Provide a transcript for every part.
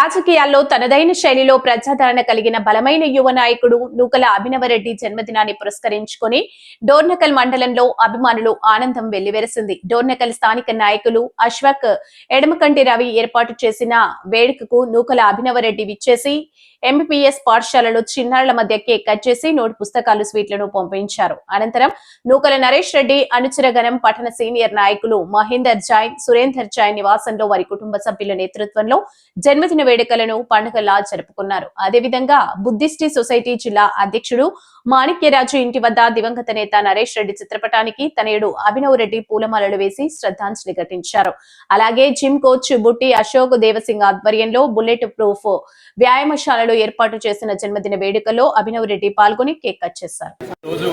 రాజకీయాల్లో తనదైన శైలిలో ప్రజాదరణ కలిగిన బలమైన యువ నాయకుడు నూకల అభినవరెడ్డి జన్మదినాన్ని పురస్కరించుకుని డోర్నకల్ మండలంలో అభిమానులు ఆనందం వెల్లివెరిసింది. డోర్నకల్ స్థానిక నాయకులు అశ్వక్ ఎడమకంటి రవి ఏర్పాటు చేసిన వేడుకకు నూకల అభినవరెడ్డి విచ్చేసి ఎంబీపీఎస్ పాఠశాలలో చిన్నారుల మధ్య కేక్ కట్ చేసి నోటు పుస్తకాలు స్వీట్లను పంపించారు. అనంతరం నూకల నరేష్ రెడ్డి అనుచరగణం పఠన సీనియర్ నాయకులు మహేందర్ జాయ్ సురేందర్ జాయ్ నివాసంలో వారి కుటుంబ సభ్యుల నేతృత్వంలో జన్మదిన వేడుకలను పండుగలా జరుపుకున్నారు. అదేవిధంగా బుద్ధిస్టి సొసైటీ జిల్లా అధ్యక్షుడు మాణిక్యరాజు ఇంటి వద్ద దివంగత నేత నరేష్ రెడ్డి చిత్రపటానికి తనయుడు అభినవ్ రెడ్డి పూలమాలలు వేసి శ్రద్ధాంజలి ఘటించారు. అలాగే జిమ్ కోచ్ బుట్టి అశోక్ దేవసింగ్ ఆధ్వర్యంలో బుల్లెట్ ప్రూఫ్ వ్యాయామశాలలు ఏర్పాటు చేసిన జన్మదిన వేడుకలో అభినవ్ రెడ్డి పాల్గొని కేక్ కట్ చేశారు. రోజు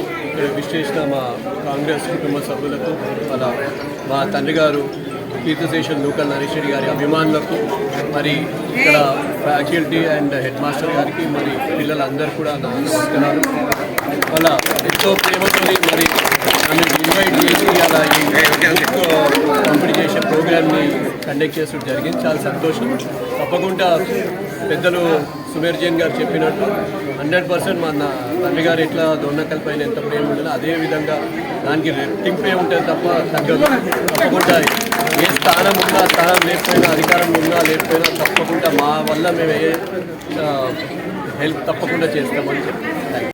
ఇక్కడ మా కాంగ్రెస్ కుటుంబ సభ్యులకు మా తండ్రి గారు కీర్తిశేషన్ లోకల్ నరేష్ రెడ్డి గారి అభిమానులకు మరి ఇక్కడ ఫ్యాకల్టీ అండ్ హెడ్ మాస్టర్ గారికి మరి పిల్లలందరూ కూడా నా నమస్కారాలు. వాళ్ళ ఎంతో ప్రేమతో మరి నన్ను ఇన్వైట్ చేసి అలా ఈ కండక్ట్ చేసడం జరిగింది. చాలా సంతోషం. తప్పకుండా పెద్దలు సుమేర్ జైన్ గారు చెప్పినట్టు హండ్రెడ్ పర్సెంట్ మా నా తండ్రి గారు ఎట్లా దొన్నకల్ పైన ఎంత ప్రేమ ఉంటుందో అదే విధంగా దానికి రెట్టింపే ఉంటుంది తప్ప తగ్గదు. తప్పకుండా ఏ స్థానం ఉన్నా స్థానం లేకపోయినా అధికారం ఉన్నా లేకపోయినా తప్పకుండా మా వల్ల మేము ఏ హెల్ప్ తప్పకుండా చేస్తామని చెప్పి.